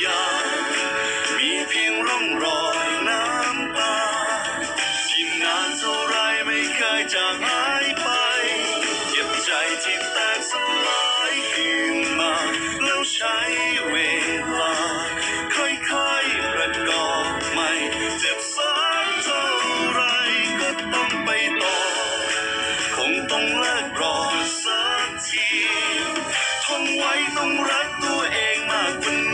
อยางมีเพียงร่องรอยน้ำตายิ่งนานเท่าไรไม่เคยจางหายไป เก็บใจที่แตกสลายขึ้นมา แล้วใช้เวลา ค่อยๆประกอบใหม่ เจ็บสักเท่าไรก็ต้องไปต่อ คงต้องเลิกรอสักทีทนไว้ต้องรักตัวเองมากกว่านี้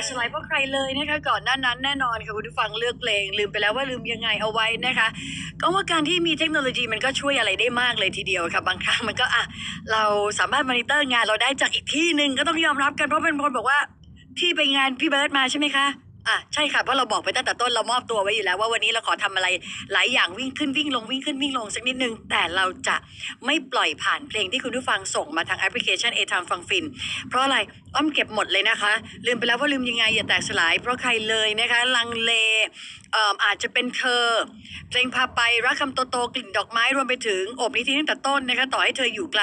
กสลายเพราะใครเลยนะคะ ก่อนหน้านั้นแน่นอนค่ะคุณผู้ฟังเลือกเพลง ลืมไปแล้วว่าลืมยังไงเอาไว้นะคะ ก็ว่าการที่มีเทคโนโลยีมันก็ช่วยอะไรได้มากเลยทีเดียวค่ะ บางครั้งมันก็อะเราสามารถมอนิเตอร์งานเราได้จากอีกที่หนึ่งก็ต้องยอมรับกันเพราะเป็นคนบอกว่าพี่ไปงานพี่เบิร์ดมาใช่ไหมคะ อะใช่ค่ะเพราะเราบอกไปตั้งแต่ต้นเรามอบตัวไว้อยู่แล้ว ว่าวันนี้เราขอทำอะไรหลายอย่างวิ่งขึ้นวิ่งลงวิ่งขึ้นวิ่งลงสักนิดนึง แต่เราจะไม่ปล่อยผ่านเพลงที่คุณผู้ฟังส่งมาทางแอปพลิเคชันเอทามฟังฟิน เพราะอะไรอ้อมเก็บหมดเลยนะคะ ลืมไปแล้วว่าลืมยังไงอย่าแตกสลาย เพราะใครเลยนะคะลังเลอาจจะเป็นเธอ เพลงพาไปรักคำโตตๆกลิ่นดอกไม้รวมไปถึงอบนิธิตั้งแต่ต้นนะคะต่อให้เธออยู่ไกล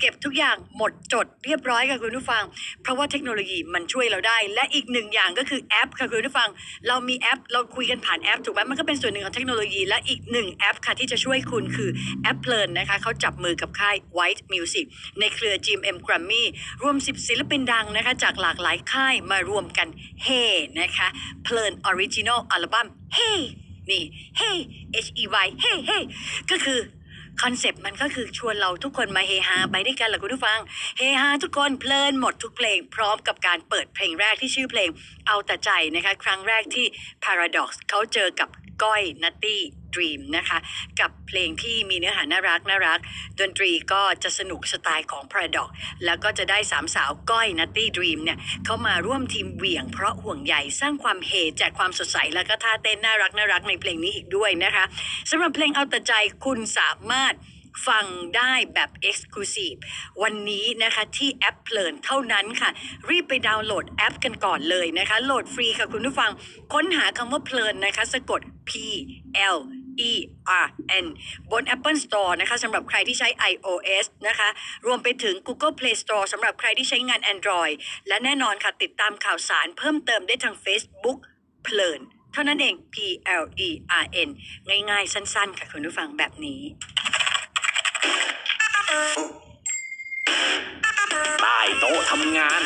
เก็บทุกอย่างหมดจดเรียบร้อยค่ะคุณผู้ฟัง เพราะว่าเทคโนโลยีมันช่วยเราได้ และอีกหนึ่งอย่างก็คือแอปค่ะคุณผู้ฟัง เรามีแอป เราคุยกันผ่านแอปถูกไหมมันก็เป็นส่วนหนึ่งของเทคโนโลยี และอีกหนึ่งแอปค่ะที่จะช่วยคุณคือแอปเพลินนะคะเขาจับมือกับค่าย White Music ในเครือ GMM Grammy รวม 10 ศิลปินดังนะคะจากหลากหลายค่ายมารวมกันเฮนะคะเพลินออริจินอลอัลบั้มเฮนี่เฮ H E Y เฮเฮก็คือ คอนเซปต์มันก็คือชวนเราทุกคนมาเฮฮาไปด้วยกันแหละคุณผู้ฟัง เฮฮาทุกคนเพลินหมดทุกเพลง พร้อมกับการเปิดเพลงแรกที่ชื่อเพลงเอาแต่ใจนะคะ ครั้งแรกที่ Paradox เขาเจอกับก้อยนัตตี้ ดรีมนะคะ กับเพลงที่มีเนื้อหาน่ารักน่ารัก ดนตรีก็จะสนุกสไตล์ของ Paradox แล้วก็จะได้สามสาวก้อยนัตตี้ดรีมเนี่ยเข้ามาร่วมทีมเหวี่ยงเพราะห่วงใยสร้างความเฮแจกความสดใส แล้วก็ท่าเต้นน่ารักน่ารักในเพลงนี้อีกด้วยนะคะสำหรับเพลงเอาแต่ใจคุณสามารถฟังได้แบบ Exclusive วันนี้นะคะที่แอปเพลินเท่านั้นค่ะ รีบไปดาวน์โหลดแอปกันก่อนเลยนะคะ โหลดฟรีค่ะคุณผู้ฟัง ค้นหาคำว่าเพลินนะคะ สะกด P L E R N บน Apple Store นะคะสำหรับใครที่ใช้ iOS นะคะ รวมไปถึง Google Play Store สำหรับใครที่ใช้งาน Android และแน่นอนค่ะ ติดตามข่าวสารเพิ่มเติมได้ทาง Facebook เพลินเท่านั้นเอง P L E R N ง่ายๆ สั้นๆ ค่ะคุณผู้ฟังแบบนี้ ใต้โต๊ะทำงาน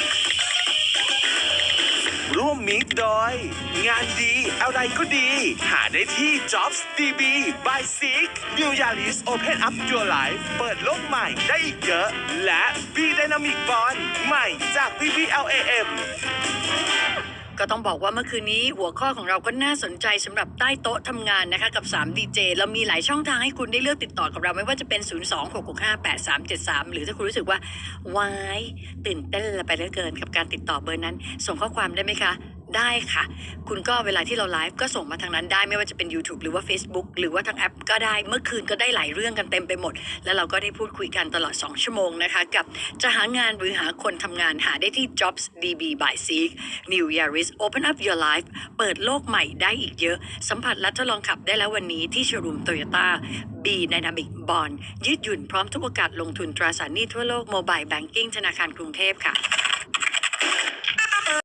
มิกโดย งานดีอะไรก็ดี หาได้ที่ Jobs DB by Seek New Yaris Open Up Your Life เปิดโลกใหม่ได้อีกเยอะ และ B Dynamic Bond ใหม่จาก PBLAM ก็ต้องบอกว่าเมื่อคืนนี้หัวข้อของเราก็น่าสนใจสำหรับใต้โต๊ะทำงานนะคะกับ3 DJ เรามีหลายช่องทางให้คุณได้เลือกติดต่อกับเราไม่ว่าจะเป็น 0 2 6 6 5 8 3 7 3 หรือถ้าคุณรู้สึกว่าวายตื่นเต้นไปเหลือเกินกับการติดต่อเบอร์นั้น ส่งข้อความได้ไหมคะ ได้ค่ะ คุณก็เวลาที่เราไลฟ์ก็ส่งมาทางนั้นได้ไม่ว่าจะเป็น YouTube หรือว่า Facebook หรือว่าทางแอปก็ได้เมื่อคืนก็ได้หลายเรื่องกันเต็มไปหมด แล้วเราก็ได้พูดคุยกันตลอด 2 ชั่วโมงนะคะ กับจะหางานหรือหาคนทำงานหาได้ที่ Jobs DB by Seek New Yaris Open Up Your Life เปิดโลกใหม่ได้อีกเยอะ สัมผัสและทดลองขับได้แล้ววันนี้ที่โชว์รูมโตโยต้า B Dynamic Bond ยืดหยุ่นพร้อมทุกโอกาสลงทุนตราสารหนี้ทั่วโลก Mobile Banking ธนาคารกรุงเทพค่ะ